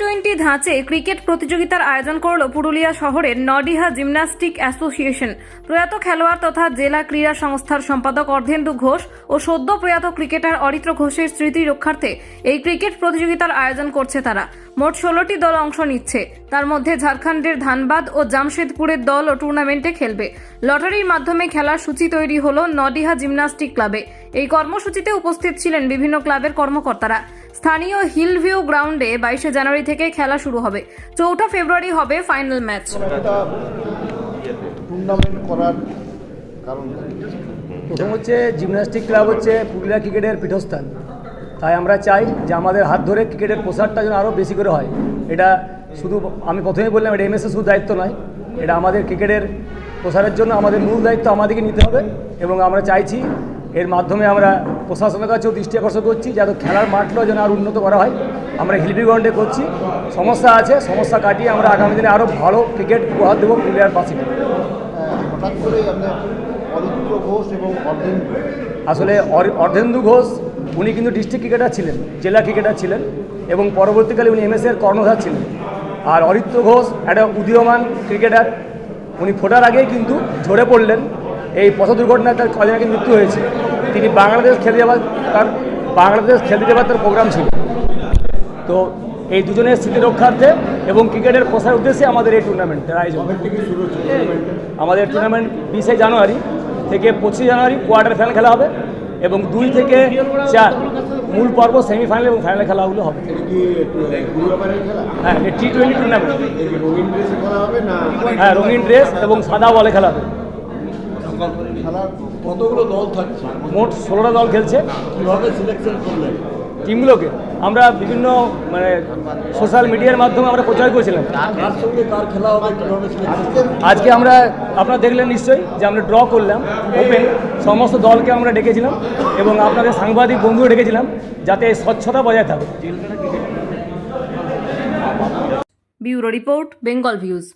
Twenty ধাঁচে cricket প্রতিযোগিতার আয়োজন করল পুরুলিয়া শহরের নডিহা জিমন্যাস্টিক অ্যাসোসিয়েশন। প্রয়াত খেলোয়াড় তথা জেলা ক্রীড়া সংস্থার সম্পাদক অর্ধেন্দু ঘোষ ও সদ্য প্রয়াত ক্রিকেটার অরিত্র ঘোষের স্মৃতি রক্ষার্থে এই ক্রিকেট প্রতিযোগিতার আয়োজন করছে তারা। মোট ষোলোটি দল অংশ নিচ্ছে। তার মধ্যে ঝাড়খণ্ডের ধানবাদ ও জামশেদপুরের দল ও টুর্নামেন্টে খেলবে। লটারির মাধ্যমে খেলার সূচি তৈরি হল নডিহা জিমন্যাস্টিক ক্লাবে। এই কর্মসূচিতে উপস্থিত ছিলেন বিভিন্ন ক্লাবের কর্মকর্তারা। স্থানীয় হিলভিউ গ্রাউন্ডে বাইশে জানুয়ারি থেকে খেলা শুরু হবে। চৌঠা ফেব্রুয়ারি হবে ফাইনাল ম্যাচ। টুর্নামেন্ট করার কারণ প্রথম হচ্ছে জিমন্যাস্টিক ক্লাব হচ্ছে পুরুলিয়া ক্রিকেটের পীঠস্থান। তাই আমরা চাই যে আমাদের হাত ধরে ক্রিকেটের প্রসারটা যেন আরও বেশি করে হয়। এটা শুধু আমি প্রথমেই বললাম এটা এমএসএ শুধু দায়িত্ব নয়। এটা আমাদের ক্রিকেটের প্রসারের জন্য আমাদের মূল দায়িত্ব আমাদেরকে নিতে হবে এবং আমরা চাইছি এর মাধ্যমে আমরা প্রশাসনের কাছেও দৃষ্টি আকর্ষণ করছি যাতে খেলার মাঠটাও যেন আরও উন্নত করা হয়। আমরা হিলবি গ্রাউন্ডে করছি। সমস্যা আছে সমস্যা কাটিয়ে আমরা আগামী দিনে আরও ভালো ক্রিকেট উপহার দেবো পুরুলিয়ার পাশে হঠাৎ ঘোষ এবং আসলে অর্ধেন্দু ঘোষ উনি কিন্তু ডিস্ট্রিক্ট ক্রিকেটার ছিলেন জেলা ক্রিকেটার ছিলেন এবং পরবর্তীকালে উনি এমএসএর কর্ণধার ছিলেন। আর অরিত্র ঘোষ একটা উদীয়মান ক্রিকেটার উনি ফোটার আগেই কিন্তু ঝরে পড়লেন। এই পথ দুর্ঘটনায় তার কদিন আগে মৃত্যু হয়েছে। তিনি বাংলাদেশ খেলতে যাওয়ার তার বাংলাদেশ খেলতে যাওয়ার তার প্রোগ্রাম ছিল। তো এই দুজনের স্মৃতি রক্ষার্থে এবং ক্রিকেটের প্রসার উদ্দেশ্যে আমাদের এই টুর্নামেন্টের আয়োজন। আমাদের টুর্নামেন্ট বিশে জানুয়ারি থেকে পঁচিশে জানুয়ারি কোয়ার্টার ফাইনাল খেলা হবে এবং দুই থেকে চার মূল পর্ব সেমিফাইনাল এবং ফাইনাল খেলাগুলো হবে। হ্যাঁ টি টোয়েন্টি টুর্নামেন্ট হ্যাঁ রঙিন ড্রেস এবং সাদা বলে খেলা হবে। কতগুলো দল থাকছে? মোট ষোলোটা দল খেলছে। কীভাবে সিলেকশন করলেন? টিমগুলোকে। আমরা বিভিন্ন মানে সোশ্যাল মিডিয়ার মাধ্যমে আমরা প্রচার করেছিলাম। আজকে আমরা আপনারা দেখলেন নিশ্চয়ই যে আমরা ড্র করলাম ওপেন সমস্ত দলকে আমরা ডেকেছিলাম এবং আপনাদের সাংবাদিক বন্ধুও ডেকেছিলাম যাতে এই স্বচ্ছতা বজায় থাকে। Bureau report Bengal views.